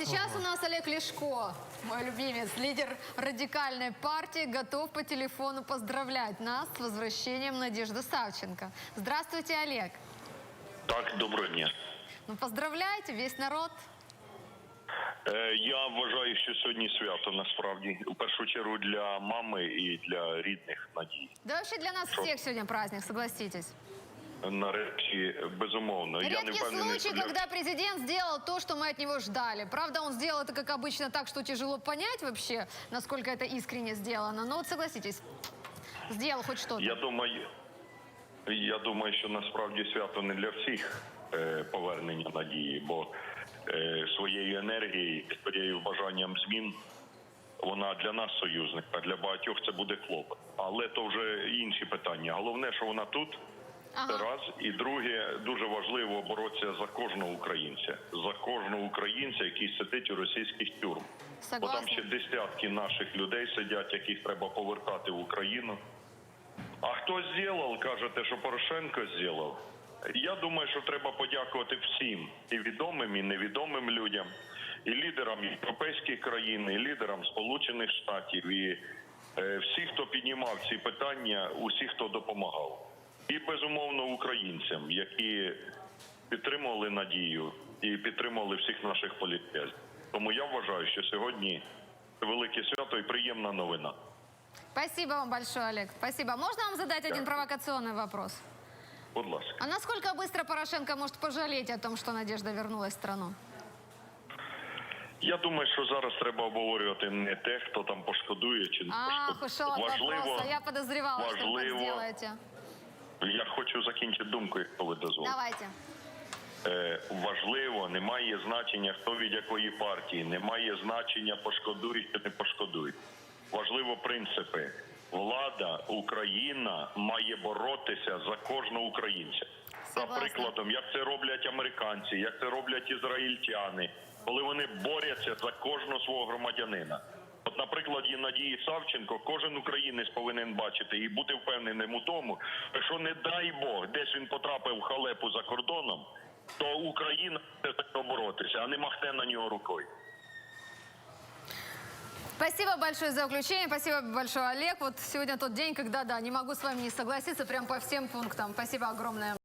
Сейчас у нас Олег Лешко, мой любимец, лидер радикальной партии, готов по телефону поздравлять нас с возвращением Надежды Савченко. Здравствуйте, Олег. Так, доброго дня. Ну, поздравляйте, весь народ. Е, я вважаю, що сьогодні свято насправді у першу чергу для мами і для рідних надій. Да вообще для нас всех сегодня праздник, согласитесь. Нарешті, безумовно. я не Редкий впевнений, случай, що для- когда президент сделал то, что мы от него ждали. Правда, он сделал это, как обычно, так, что тяжело понять вообще, насколько это искренне сделано. Но вот согласитесь, сделал хоть что-то. я думаю, я думаю, що насправді свято не для всіх е, повернення надії, бо е, своєю енергією, своєю бажанням змін. Вона для нас союзник, а для багатьох це буде клопот. Але то вже інші питання. Головне, що вона тут. Ага. раз і друге дуже важливо боротися за кожного українця, за кожного українця, який сидить у російських тюрмах. Бо там ще десятки наших людей сидять, яких треба повертати в Україну. А хто зробив, кажете, що Порошенко зробив? Я думаю, що треба подякувати всім і відомим, і невідомим людям, і лідерам європейських країн, і лідерам Сполучених Штатів, і е, всі, хто піднімав ці питання, усі, хто допомагав І безумовно українцям, які підтримували надію і підтримували всіх наших політв'язнів. Тому я вважаю, що сьогодні велике свято і приємна новина. Спасибо вам большое, Олег. Спасибо. Можно вам задать один Да. провокационный вопрос? Будь ласка. А насколько быстро Порошенко может пожалеть о том, что Надежда вернулась в страну? Я думаю, що зараз треба обговорювати не те, хто там пошкодує чи не Ах, пошкодує. ушел от вопроса. Я подозревала, что вы так важливо. сделаете. Я хочу закінчити думку, якщо ви дозволите. Давайте. Е, важливо, немає значення, хто від якої партії, немає значення, пошкодують чи не пошкодують. Важливо принципи. Влада, Україна має боротися за кожного українця. За прикладом, як це роблять американці, як це роблять ізраїльтяни, коли вони борються за кожного свого громадянина. От, наприклад, є Надії Савченко, кожен українець повинен бачити і бути впевненим у тому, що не дай Бог, десь він потрапив в халепу за кордоном, то Україна буде нього боротися, а не махне на нього рукою. Спасибо большое за включение. Спасибо большое, Олег. Вот сегодня тот день, когда, да, не могу с вами не согласиться прям по всем пунктам. Спасибо огромное.